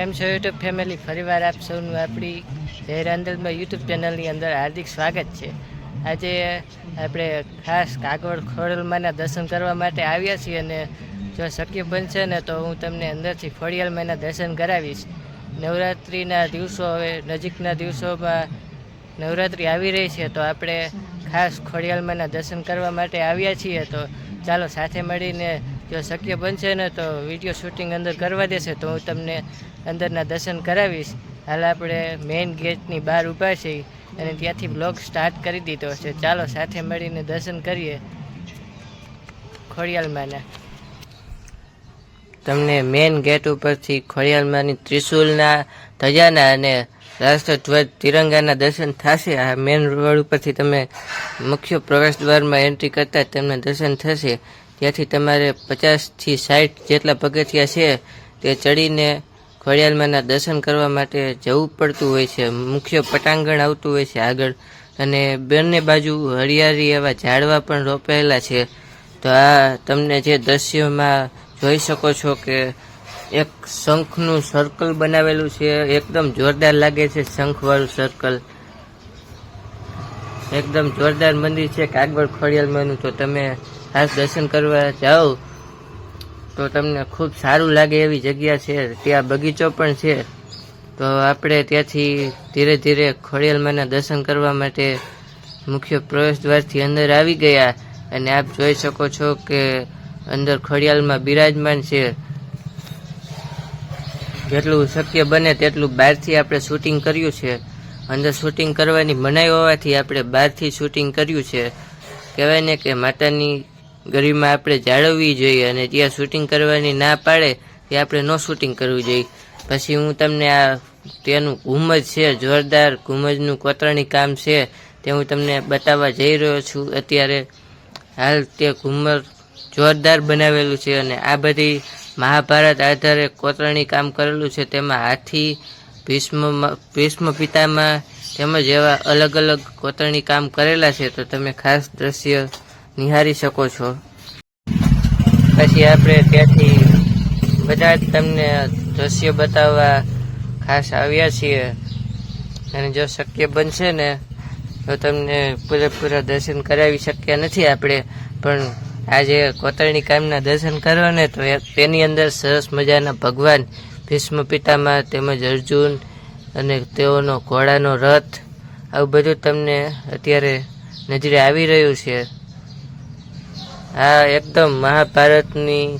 કેમ છો YouTube family ફરીવાર આપ સૌનું આપણી જય યુટ્યુબ ચેનલની અંદર હાર્દિક સ્વાગત છે. આજે આપણે ખાસ કાગળ ખોડલમાંના દર્શન કરવા માટે આવ્યા છીએ અને જો શક્ય બનશે ને તો હું તમને અંદરથી ખોડિયાલમાંના દર્શન કરાવીશ. નવરાત્રિના દિવસો હવે નજીકના દિવસોમાં નવરાત્રિ આવી રહી છે તો આપણે ખાસ ખોડિયાલમાંના દર્શન કરવા માટે આવ્યા છીએ તો ચાલો સાથે મળીને જો શક્ય બનશે ને તો વીડિયો શૂટિંગ અંદર કરવા દેશે તો હું તમને અંદરના દર્શન કરાવીશ. હાલ આપણે મેઇન ગેટની બહાર ઊભા છીએ અને ત્યાંથી બ્લોગ સ્ટાર્ટ કરી દીધો છે. ચાલો સાથે મળીને દર્શન કરીએ. ખોડિયાલમાંના. તમને મેઇન ગેટ ઉપરથી ખોડિયાલમાંની ત્રિશુલના ધજાના અને રાષ્ટ્રધ્વજ તિરંગાના દર્શન થશે. આ મેઇન રોડ ઉપરથી તમે મુખ્ય પ્રવેશ દ્વારમાં એન્ટ્રી કરતા તમને દર્શન થશે. ત્યાંથી તમારે પચાસથી સાઠ જેટલા પગથિયા છે તે ચડીને ખોડિયાલમાંના દર્શન કરવા માટે જવું પડતું હોય છે. મુખ્ય પટાંગણ આવતું હોય છે આગળ. અને બંને બાજુ હરિયાળી એવા ઝાડવા પણ રોપાયેલા છે. તો આ તમને જે દ્રશ્યમાં જોઈ શકો છો કે એક શંખનું સર્કલ બનાવેલું છે. એકદમ જોરદાર લાગે છે શંખવાળું સર્કલ એકદમ જોરદાર મંદિર છે કાગવડ ખોડિયાલમાંનું. તો તમે ખાસ દર્શન કરવા જાઓ. તો તમને ખૂબ સારું લાગે એવી જગ્યા છે, ત્યાં બગીચો પણ છે. તો આપણે ત્યાંથી ધીરે ધીરે ખોડિયાલમાંના દર્શન કરવા માટે મુખ્ય પ્રવેશ દ્વારથી અંદર આવી ગયા. અને આપ જોઈ શકો છો કે અંદર ખોડિયાલમાં બિરાજમાન છે. જેટલું શક્ય બને તેટલું બહારથી આપણે શૂટિંગ કર્યું છે. અંદર શૂટિંગ કરવાની મનાઈ હોવાથી આપણે બહારથી શૂટિંગ કર્યું છે. કહેવાય ને કે માતાની ગરિમા આપણે જાળવવી જોઈએ અને ત્યાં શૂટિંગ કરવાની ના પાડે તે આપણે ન શૂટિંગ કરવું જોઈએ. પછી હું તમને આ તેનું ઘુમજ છે, જોરદાર ઘુમજનું કોતરણી કામ છે, તે હું તમને બતાવવા જઈ રહ્યો છું. અત્યારે હાલ તે ઘુમર જોરદાર બનાવેલું છે અને આ બધી મહાભારત આધારે કોતરણી કામ કરેલું છે. તેમાં હાથી, ભીષ્મ ભીષ્મ પિતામાં તેમજ એવા અલગ અલગ કોતરણી કામ કરેલા છે. તો તમે ખાસ દ્રશ્ય નિહાળી શકો છો. પછી આપણે ત્યાંથી બધા જ તમને દ્રશ્ય બતાવવા ખાસ આવ્યા છીએ. અને જો શક્ય બનશે ને, તો તમને પૂરેપૂરા દર્શન કરાવી શક્યા નથી આપણે. પણ આજે કોતરણી કામના દર્શન કરવાને તો તેની અંદર સરસ મજાના ભગવાન ભીષ્મ પિતામાં તેમજ અર્જુન અને તેઓનો ઘોડાનો રથ, આવું બધું તમને અત્યારે નજરે આવી રહ્યું છે. આ એકદમ મહાભારતની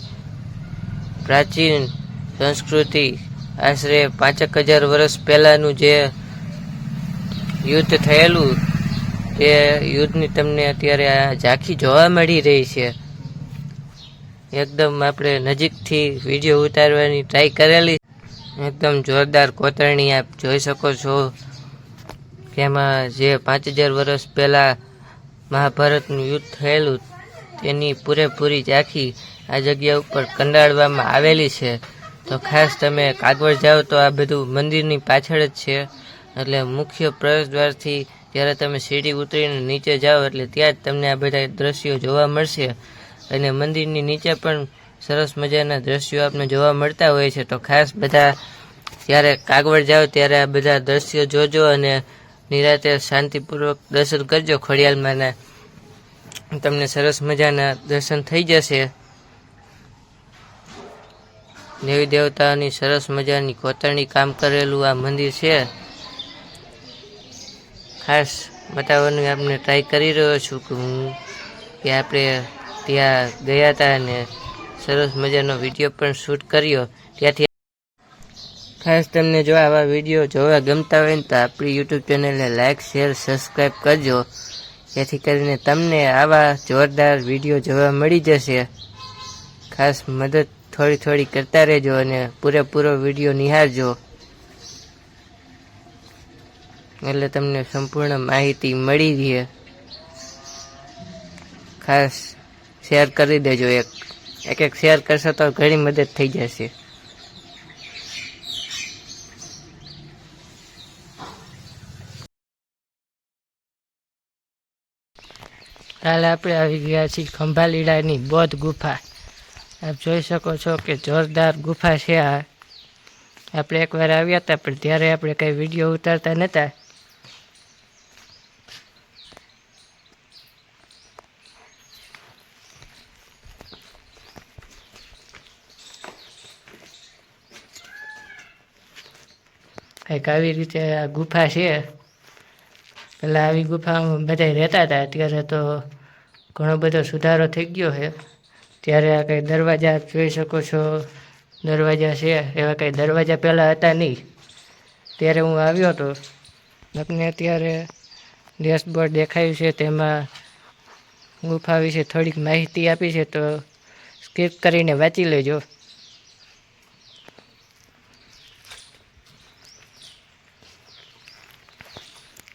પ્રાચીન સંસ્કૃતિ આશરે પાંચેક હજાર વર્ષ પહેલાંનું જે યુદ્ધ થયેલું, તે યુદ્ધની તમને અત્યારે આ ઝાંખી જોવા મળી રહી છે. એકદમ આપણે નજીકથી વીડિયો ઉતારવાની ટ્રાય કરેલી. એકદમ જોરદાર કોતરણી આપ જોઈ શકો છો તેમાં જે પાંચ હજાર વર્ષ પહેલાં મહાભારતનું યુદ્ધ થયેલું તેની પૂરેપૂરી ઝાંખી આ જગ્યા ઉપર કંડાળવામાં આવેલી છે. તો ખાસ તમે કાગવડ જાઓ તો આ બધું મંદિરની પાછળ જ છે. એટલે મુખ્ય પ્રવેશ દ્વારથી જ્યારે તમે સીડી ઉતરીને નીચે જાઓ એટલે ત્યાં જ તમને આ બધા દ્રશ્યો જોવા મળશે. અને મંદિરની નીચે પણ સરસ મજાના દ્રશ્યો આપને જોવા મળતા હોય છે. તો ખાસ બધા જ્યારે કાગવડ જાઓ ત્યારે આ બધા દ્રશ્યો જોજો અને નિરાતે શાંતિપૂર્વક દર્શન કરજો ખોડિયાલમાંના. તમને સરસ મજાના દર્શન થઈ જશે. દેવી દેવતાઓની સરસ મજાની કોતરણી કામ કરેલું આ મંદિર છે. ખાસ બતાવવાની આપણે ટ્રાય કરી રહ્યો છું કે હું કે આપણે ત્યાં ગયા હતા અને સરસ મજાનો વીડિયો પણ શૂટ કર્યો. ત્યાંથી ખાસ તમને જો આવા વીડિયો જોવા ગમતા હોય ને તો આપણી યુટ્યુબ ચેનલને લાઇક શેર સબસ્ક્રાઈબ કરજો. જેથી કરીને તમને આવા જોરદાર વીડિયો જોવા મળી જશે. ખાસ મદદ થોડી થોડી કરતા રહેજો અને પૂરેપૂરો વીડિયો નિહાળજો. એટલે તમને સંપૂર્ણ માહિતી મળી રહે. ખાસ શેર કરી દેજો એક. એક શેર કરશો તો ઘણી મદદ થઈ જશે. હાલ આપણે આવી ગયા છીએ ખંભાલીડાની બૌદ્ધ ગુફા. આપ જોઈ શકો છો કે જોરદાર ગુફા છે આ. આપણે એકવાર આવ્યા હતા, પણ ત્યારે આપણે કંઈ વીડિયો ઉતારતા નહોતા કંઈક આવી રીતે આ ગુફા છે. પહેલાં આવી ગુફામાં બધા રહેતા હતા. અત્યારે તો ઘણો બધો સુધારો થઈ ગયો છે. ત્યારે આ કંઈ દરવાજા જોઈ શકો છો. દરવાજા છે, એવા કંઈ દરવાજા પહેલાં હતા નહીં. ત્યારે હું આવ્યો હતો. આપને અત્યારે ડેશબોર્ડ દેખાયું છે. તેમાં ગુફા વિશે થોડીક માહિતી આપી છે. તો સ્કીપ કરીને વાંચી લેજો.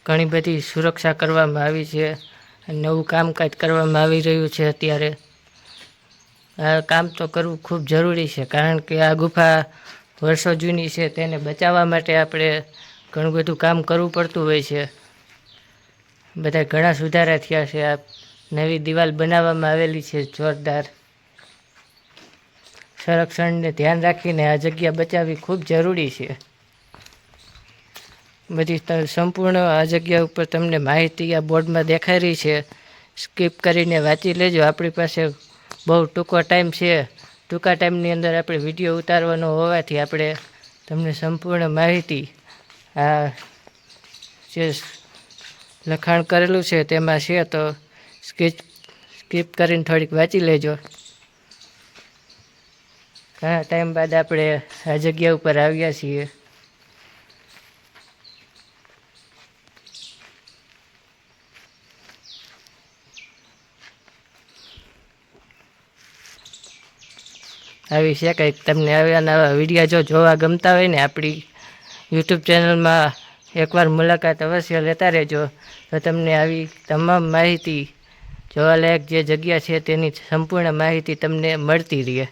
ઘણી બધી સુરક્ષા કરવામાં આવી છે નવું કામકાજ કરવામાં આવી રહ્યું છે અત્યારે. આ કામ તો કરવું ખૂબ જરૂરી છે કારણ કે આ ગુફા વર્ષો જૂની છે તેને બચાવવા માટે આપણે ઘણું બધું કામ કરવું પડતું હોય છે. બધા ઘણા સુધારા થયા છે. આ નવી દિવાલ બનાવવામાં આવેલી છે જોરદાર. સંરક્ષણને ધ્યાન રાખીને આ જગ્યા બચાવવી ખૂબ જરૂરી છે. બધી સંપૂર્ણ આ જગ્યા ઉપર તમને માહિતી આ બોર્ડમાં દેખાઈ રહી છે. સ્કીપ કરીને વાંચી લેજો. આપણી પાસે બહુ ટૂંકો ટાઈમ છે. ટૂંકા ટાઈમની અંદર આપણે વીડિયો ઉતારવાનો હોવાથી આપણે તમને સંપૂર્ણ માહિતી આ જે લખાણ કરેલું છે તેમાં છે. તો સ્કીપ સ્કીપ કરીને થોડીક વાંચી લેજો. ઘણા ટાઈમ બાદ આપણે આ જગ્યા ઉપર આવ્યા છીએ. આવી છે કંઈક તમને આવા નવા વિડીયા જો જોવા ગમતા હોય ને આપણી યુટ્યુબ ચેનલમાં એકવાર મુલાકાત અવશ્ય લેતા રહેજો. તો તમને આવી તમામ માહિતી જોવાલાયક જે જગ્યા છે તેની સંપૂર્ણ માહિતી તમને મળતી રહે.